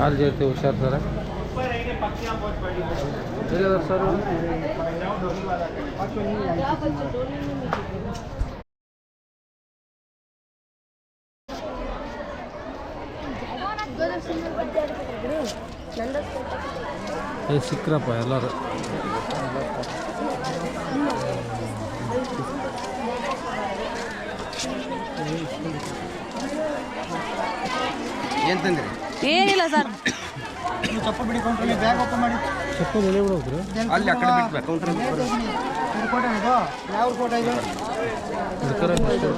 ಹಾಲು ಜೊತೆ ಹುಷಾರ್ ಸರ. ಸರ್ ಸಿಕ್ರಪ್ಪ ಎಲ್ಲರೂ. ಏನು ತಂದಿರಿ? ಏನಿಲ್ಲ ಸರ್. ಚಪ್ಪಲ್ ಬಿಡಿ ಕೌಂಟ್ರಲ್ಲಿ ಬ್ಯಾಗ್ ಓಪನ್ ಮಾಡಿ. ಚಪ್ಪಲ್ ಎಲ್ಲಿ ಬಿಡೋಗ್ರಿ ಅಲ್ಲಿ ಆ ಕಡೆ ಬಿಟ್ಟು ಕೌಂಟ್ರ್ ಇದು ಕೋಟ ಇದು ಯಾವ ಕೋಟ ಇದು? ಇದು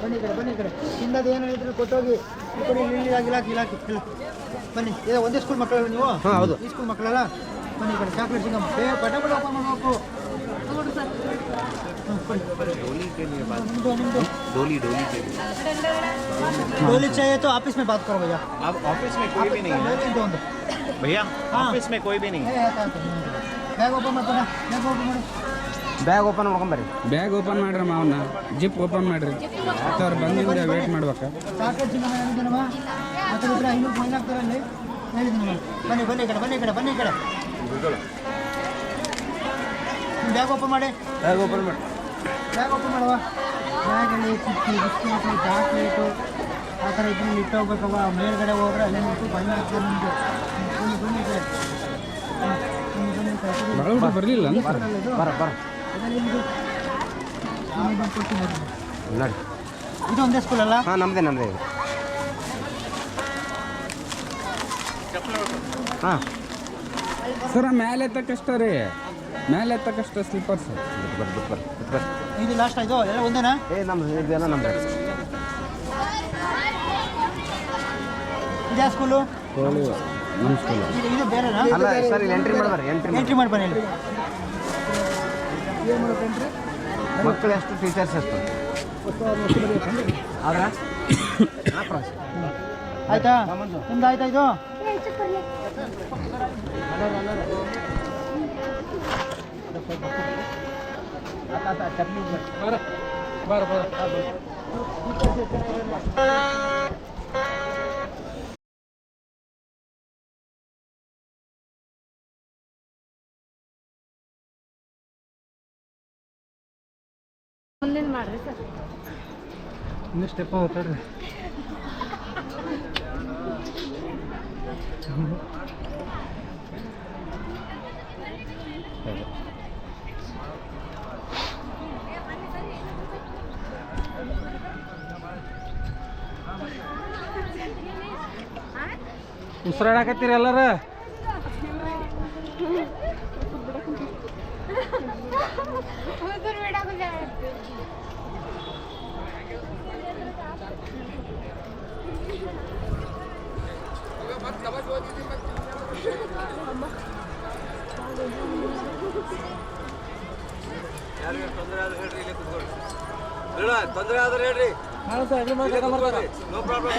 ಬನ್ನಿ ಕಡೆ ಬನ್ನಿ ಈ ಕಡೆ. ಹಿಂದದು ಏನು ಹೇಳಿದ್ರು ಕೊಟ್ಟೋಗಿ. ಈ ಕಡೆ ಇಲ್ಲಿ ಇಲ್ಲಿ ಇಲಾಖೆ ಇಲಾಖೆ ಇಲ್ಲ ಬನ್ನಿ ಒಂದೇ ಸ್ಕೂಲ್ ಮಕ್ಕಳು ನೀವು? ಹಾಂ ಹೌದು. ಈ ಸ್ಕೂಲ್ ಮಕ್ಕಳಲ್ಲ? ಬನ್ನಿ ಈ ಕಡೆ ಚಾಕ್ಲೇಟ್ ಸಿಗಮ್ಮ. ಬೇ ಪಟ ಪಟ ಓಪನ್ ಮಾಡಬೇಕು. ಹ್ಮ್, ಬನ್ನಿ. ನಿಮ್ದು ನಿಮ್ದು डोली डोली के डोली चाहिए तो ऑफिस में बात करो भैया अब ऑफिस में कोई भी नहीं है लेकिन दो दो भैया हाँ। ऑफिस में कोई भी नहीं है ಬ್ಯಾಗ್ ಓಪನ್ ಮಾಡ್ತಾನೆ ಬ್ಯಾಗ್ ಓಪನ್ ಮಾಡಿ ಬ್ಯಾಗ್ ಓಪನ್ ಮಾಡ್ಕೊಂಬರ್ರಿ ಬ್ಯಾಗ್ ಓಪನ್ ಮಾಡ್ರಿ ಮಾವನ್ನ ಜಿಪ್ ಓಪನ್ ಮಾಡ್ರಿ ಅವ್ರು ಬಂದಿಂದ ವೇಟ್ ಮಾಡ್ಬೇಕಾ ಚಾಕ್ಲೇಟ್ ಸಿಗಮ್ಮ ಹೇಳಿದ್ದೀನಮ್ಮ ಮತ್ತೆ ಬಿಟ್ಟರೆ ಐನೂರು ಫೈನ್ ಹಾಕ್ತಾರೆ ಅಲ್ಲಿ ಹೇಳಿದ್ದೀನಮ್ಮ ಬನ್ನಿ ಬನ್ನಿ ಈ ಕಡೆ ಬನ್ನಿ ಈ ಕಡೆ ಬನ್ನಿ ಈ ಕಡೆ ಬ್ಯಾಗ್ ಓಪನ್ ಮಾಡಿ. ಬ್ಯಾಗ್ ಓಪನ್ ಮಾಡಿ. ಬ್ಯಾಗ್ ಓಪನ್ ಮಾಡುವ. ಬ್ಯಾಗಲ್ಲಿ ಕುಕ್ಕಿ ಬಿಸ್ಕಿಟು ಚಾಕ್ಲೇಟು ಆ ಥರ ಇದ್ರಲ್ಲಿ ಇಟ್ಟು ಹೋಗ್ಬೇಕವ ಮೇಲ್ಗಡೆ ಹೋದ್ರೆ ಅಲ್ಲಿ ನಿಂತು ಫೈನ್ ಹಾಕ್ತಾರೆ ನಿಮಗೆ ಬನ್ನಿ ಬನ್ನಿ ಊಟ ಬರಲಿಲ್ಲ ಬರ ಬರ. ನಿಮ್ದು? ನೋಡಿ. ಇದು ಒಂದೇ ಸ್ಕೂಲ್ ಅಲ್ಲ? ಹಾಂ ನಮ್ಮದೇ ನಮ್ಮದೇ ಇದು. ಹಾಂ. ಸರ ಮೇಲೆ ತಕ್ಕಷ್ಟ ರೀ? ಮೇಲೆ ಎತ್ತಕ್ಕಷ್ಟು ಬರ್ರಿ ಇದು ಲಾಸ್ಟ್ ಆಯ್ತು ಎಲ್ಲ ಒಂದೇನಾ? ಏ ನಮ್ದು ಇದೆಲ್ಲ ನಮ್ದು. ಇದ್ಯಾ ಸ್ಕೂಲು ಕೋಳಿ. ನಮ್ಮ ಸ್ಕೂಲ್ ಇದು ಬೇರೆ ಬೇರೆನಾ? ಅಲ್ಲ ಸರ್ ಇಲ್ಲಿ ಎಂಟ್ರಿ ಮಾಡಿ ಎಂಟ್ರಿ ಮಾಡಿ ಎಂಟ್ರಿ ಮಾಡಿ ಬನ್ನಿ ಇಲ್ಲಿ. ಏನು ಮಾಡೋದು ಎಂಟ್ರಿ ಮಕ್ಕಳು ಎಷ್ಟು? ಟೀಚರ್ಸ್ ಎಷ್ಟು ಆದ್ರ ಆಯ್ತಾ ನಿಮ್ದು ಆಯ್ತಾ ಇದು? ಬರ ಬರ ಮುಂದಿನ ಮಾಡ್ರಿ ಸರ್ ಇನ್ನೂ ಸ್ಟೆಪ್ ಹೋಗ್ತಾಡ್ರಿ ಉಸಿರಾಡಕತ್ತೀರಿ ಎಲ್ಲರ? ತೊಂದರೆ ಆದ್ರೆ ಹೇಳ್ರಿ. ನೋ ಪ್ರಾಬ್ಲಮ್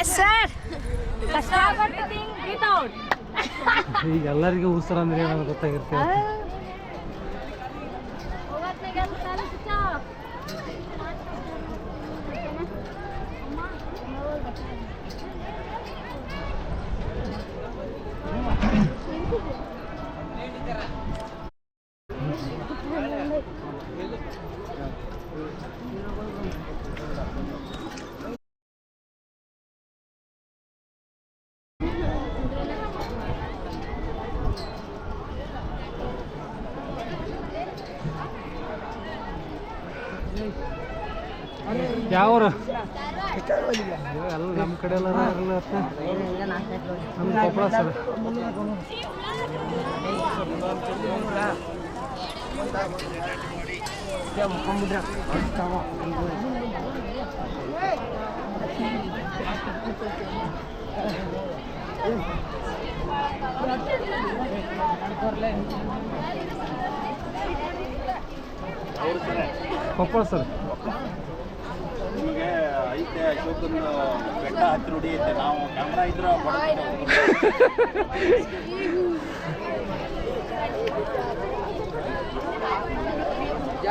ಎಸ್ ಸರ್ ಕಷ್ಟಪಟ್ಟು. ಈಗ ಎಲ್ಲರಿಗೂ ಉಸಿರು ಅಂದ್ರೆ ಏನೋ ಗೊತ್ತಾಗಿರ್ತದೆ ಯಾವ್ರು? ಎಲ್ಲ ನಮ್ಮ ಕಡೆ ಎಲ್ಲ ನಮ್ಮ ಕೊಪ್ಪಳ ಸರ್. ಕೊಪ್ಪಳ ಸರ್. ಐತೆ ಅಶೋಕನ ಬೆಟ್ಟ ಹತ್ತಿ ನುಡಿ ಐತೆ ನಾವು ಕ್ಯಾಮ್ರಾ ಇದ್ರೆ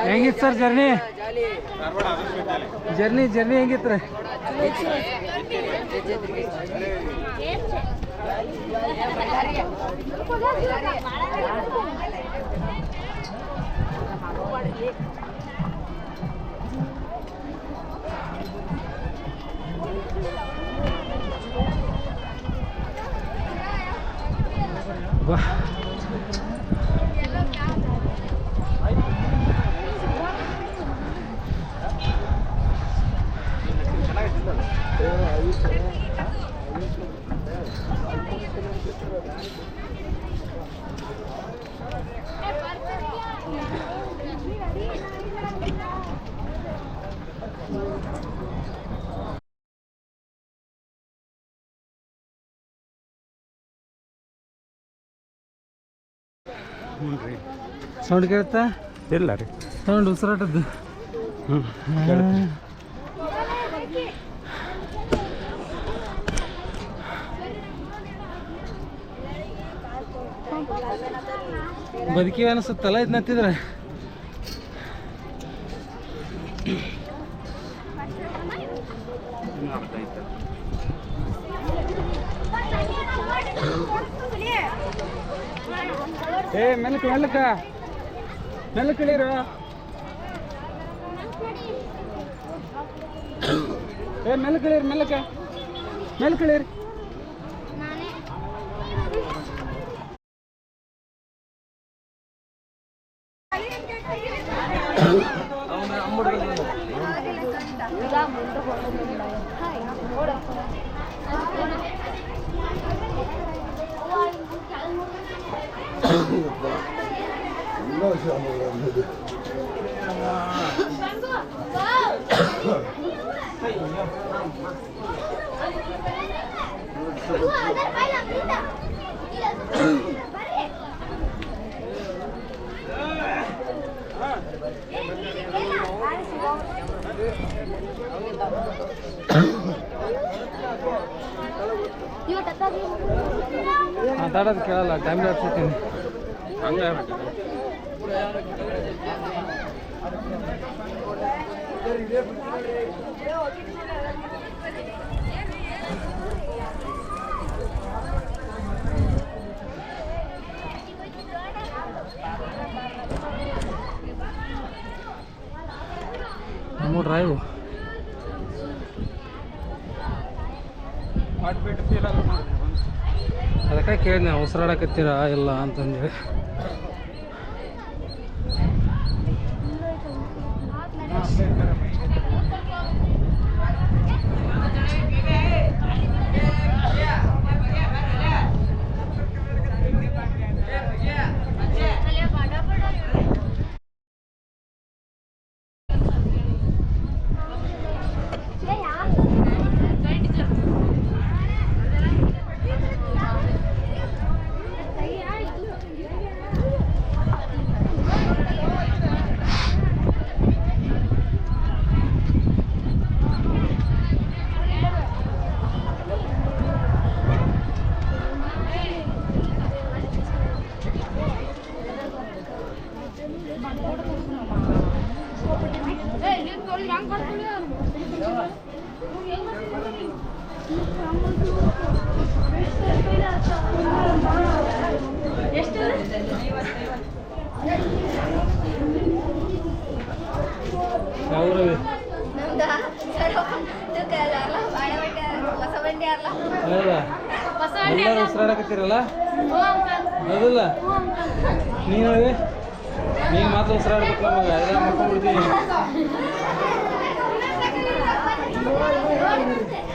ಹೆಂಗಿತ್ತು sir journey Dharwad Adarsh Vidyalaya journey journey ಹೆಂಗಿತ್ತು ರೀ Bah. Thank you. ಸೌಂಡ್ ಕೇಳುತ್ತಾ? ಇಲ್ಲ ರೀ. ಸೌಂಡ್ ಉಸಿರಾಟದ್ದು. ಬದುಕಿ ಅನಿಸುತ್ತಲ್ಲ ಇದು ನತ್ತಿದ್ರೆ ಏ ಮೆಲ್ಕ ಮೆಲ್ಕ ಮೆಲ್ಕ ಇಳೀರು ಏ ಮೆಲ್ಕ ಇಳೀರಿ ಮೆಲ್ಕ ಮೆಲ್ಕ ಇಳೀರಿ ಮಾತಾಡೋದು ಕೇಳಲ್ಲ ಟೈಮ್ ಹಾಕ್ಸಿರ್ತೀನಿ ಹಂಗೆ ನಮ್ಮ ಕೇಳಿದೆ ಉಸಿರಾಡಕತ್ತೀರಾ ಇಲ್ಲ ಅಂತಂದೇಳಿ ಯಾವ ಊರವಿ ನಮ್ದ ತೂಕ ಅಲ್ಲ ಬಾಳೆ ಬಟ್ಟೆ ಹೊಸ ಬಂಡಿ ಅಲ್ಲ ಹೌದಾ ಎಲ್ಲರೂ ಅದಲ್ಲ ನೀನು ಹೇಳಿ ನೀನು ಮಾತ್ರ ಉಸಿರಾಡ್ಬೇಕು ನಮಗೆ ಎಲ್ಲ ಮಾಡ್ಕೊಂಡ್ಬಿಡ್ತೀನಿ